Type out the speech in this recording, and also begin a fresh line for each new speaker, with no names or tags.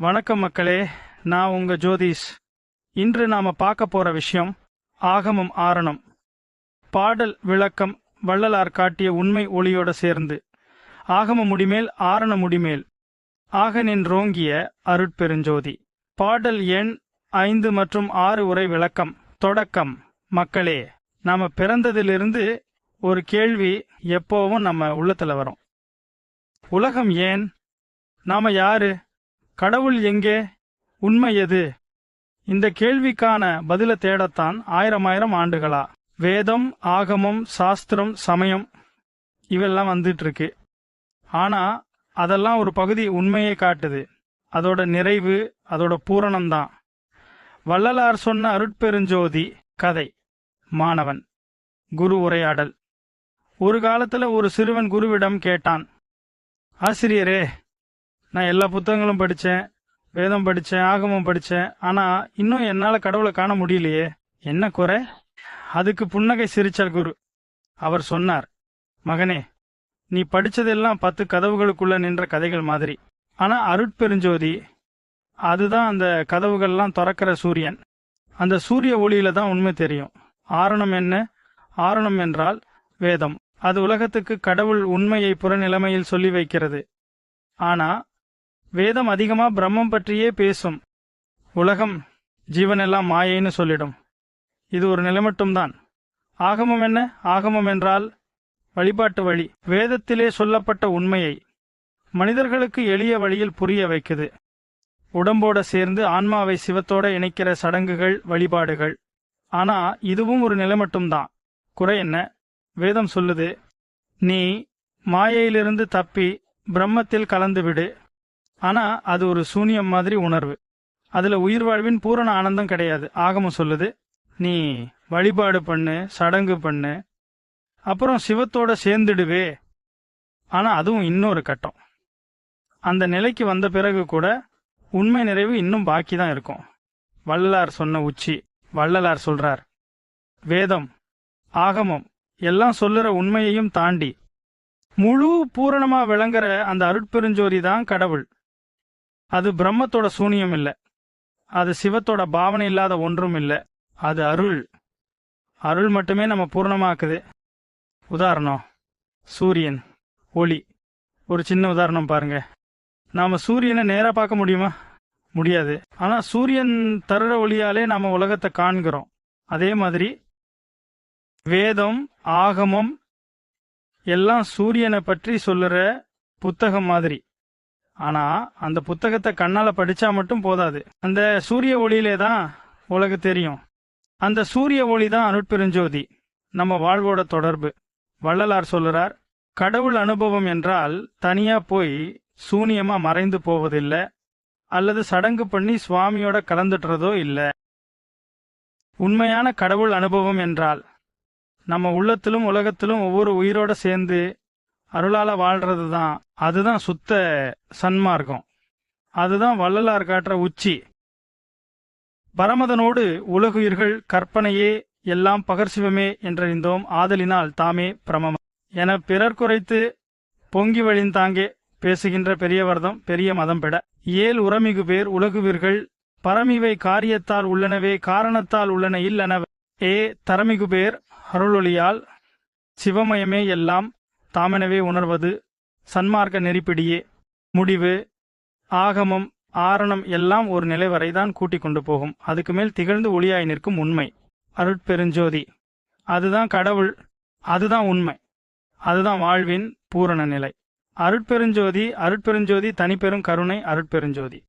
வணக்கம் மக்களே நான் உங்க ஜோதிஷ். இன்று நாம பார்க்க போற விஷயம் ஆகமம் ஆரணம். பாடல் விளக்கம் வள்ளலார் காட்டிய உண்மை ஒளியோட சேர்ந்து ஆகம முடிமேல் ஆரண முடிமேல் ஆகனின் ரோங்கிய அருட்பெருஞ்சோதி. பாடல் எண் ஐந்து மற்றும் ஆறு உரை விளக்கம் தொடக்கம். மக்களே நாம பிறந்ததிலிருந்து ஒரு கேள்வி எப்போவும் நம்ம உள்ளத்துல வரும். உலகம் ஏன்? நாம யாரு? கடவுள் எங்கே? உண்மை எது? இந்த கேள்விக்கான பதில தேடத்தான் ஆயிரம் ஆயிரம் ஆண்டுகளா. வேதம் ஆகமம் சாஸ்திரம் சமயம் இவெல்லாம் வந்துட்டு இருக்கு ஆனா அதெல்லாம் ஒரு பகுதி உண்மையை காட்டுது. அதோட நிறைவு அதோட பூரணம்தான். வள்ளலார் சொன்ன அருட்பெருஞ்சோதி கதை. மாணவன். குரு உரையாடல். ஒரு காலத்துல ஒரு சிறுவன் குருவிடம் கேட்டான் ஆசிரியரே நான் எல்லா புத்தகங்களும் படித்தேன் வேதம் படித்தேன் ஆகமம் படித்தேன் ஆனால் இன்னும் என்னால் கடவுளை காண முடியலையே. என்ன குறை? அதுக்கு புன்னகை சிரிச்சார் குரு. அவர் சொன்னார் மகனே நீ படித்ததெல்லாம் பத்து கதவுகளுக்குள்ள நின்ற கதைகள் மாதிரி. ஆனால் அருட்பெருஞ்சோதி அதுதான் அந்த கதவுகள்லாம் திறக்கிற சூரியன். அந்த சூரிய ஒளியில தான் உண்மை தெரியும். ஆரணம் என்ன? ஆரணம் என்றால் வேதம். அது உலகத்துக்கு கடவுள் உண்மையை புறநிலைமையில் சொல்லி வைக்கிறது. ஆனா வேதம் அதிகமா பிரம்மம் பற்றியே பேசும். உலகம் ஜீவனெல்லாம் மாயைன்னு சொல்லிடும். இது ஒரு நிலைமட்டும்தான் ஆகமம் என்ன? ஆகமம் என்றால் வழிபாட்டு வழி வேதத்திலே சொல்லப்பட்ட உண்மையை மனிதர்களுக்கு எளிய வழியில் புரிய வைக்குது. உடம்போட சேர்ந்து ஆன்மாவை சிவத்தோட இணைக்கிற சடங்குகள் வழிபாடுகள். ஆனா இதுவும் ஒரு நிலை மட்டும்தான். குறை என்ன? வேதம் சொல்லுது நீ மாயையிலிருந்து தப்பி பிரம்மத்தில் கலந்து விடு. ஆனா அது ஒரு சூனியம் மாதிரி உணர்வு. அதுல உயிர் வாழ்வின் பூரண ஆனந்தம் கிடையாது. ஆகமம் சொல்லுது நீ வழிபாடு பண்ணு சடங்கு பண்ணு அப்புறம் சிவத்தோட சேர்ந்துடுவே. ஆனா அதுவும் இன்னொரு கட்டம். அந்த நிலைக்கு வந்த பிறகு கூட உண்மை நிறைவு இன்னும் பாக்கி தான் இருக்கும். வள்ளலார் சொன்ன உச்சி வள்ளலார் சொல்றார் வேதம் ஆகமம் எல்லாம் சொல்லுற உண்மையையும் தாண்டி முழு பூரணமா விளங்குற அந்த அருட்பெருஞ்சோரி தான் கடவுள். அது பிரம்மத்தோட சூனியம் இல்லை. அது சிவத்தோட பாவனை இல்லாத ஒன்றும் இல்லை. அது அருள். அருள் மட்டுமே நம்ம பூர்ணமாக்குது. உதாரணம் சூரியன் ஒளி. ஒரு சின்ன உதாரணம் பாருங்க. நாம சூரியனை நேராக பார்க்க முடியுமா? முடியாது. ஆனால் சூரியன் தருற ஒளியாலே நாம உலகத்தை காண்கிறோம். அதே மாதிரி வேதம் ஆகமம் எல்லாம் சூரியனை பற்றி சொல்லுற புத்தகம் மாதிரி. ஆனா அந்த புத்தகத்தை கண்ணால படிச்சா மட்டும் போதாது. அந்த சூரிய ஒளியிலே தான் உலகு தெரியும். அந்த சூரிய ஒளி தான் அருட்பெருஞ்சோதி நம்ம வாழ்வோட தொடர்பு. வள்ளலார் சொல்லுறார் கடவுள் அனுபவம் என்றால் தனியா போய் சூனியமா மறைந்து போவதில்லை அல்லது சடங்கு பண்ணி சுவாமியோட கலந்துடுறதோ இல்ல. உண்மையான கடவுள் அனுபவம் என்றால் நம்ம உள்ளத்திலும் உலகத்திலும் ஒவ்வொரு உயிரோட சேர்ந்து அருளால வாழ்றது தான் அதுதான் சுத்த சன்மார்க்கம். அதுதான் வள்ளலார் காட்டுற உச்சி. பரமதனோடு உலகுயிர்கள் கற்பனையே எல்லாம் பகர்சிவமே என்றறிந்தோம் ஆதலினால் தாமே பிரமம். என பிறர் குறைத்து பொங்கி வழிந்தாங்கே பேசுகின்ற பெரியவர்தம் பெரிய மதம் பெட. ஏல் உரமிகு பேர் உலகுவீர்கள் பரமிவை காரியத்தால் உள்ளனவே காரணத்தால் உள்ளன இல்லனவ. ஏ தரமிகு பேர் அருளொளியால் சிவமயமே எல்லாம் தாமெனவே உணர்வது சன்மார்க்க நெறிப்பிடியே. முடிவு. ஆகமம் ஆரணம் எல்லாம் ஒரு நிலை வரைதான் கூட்டிக் கொண்டு போகும். அதுக்கு மேல் திகழ்ந்து ஒளியாய் நிற்கும் உண்மை. அருட்பெருஞ்சோதி. அதுதான் கடவுள். அதுதான் உண்மை. அதுதான் வாழ்வின் பூரண நிலை. அருட்பெருஞ்சோதி அருட்பெருஞ்சோதி தனிப்பெரும் கருணை அருட்பெருஞ்சோதி.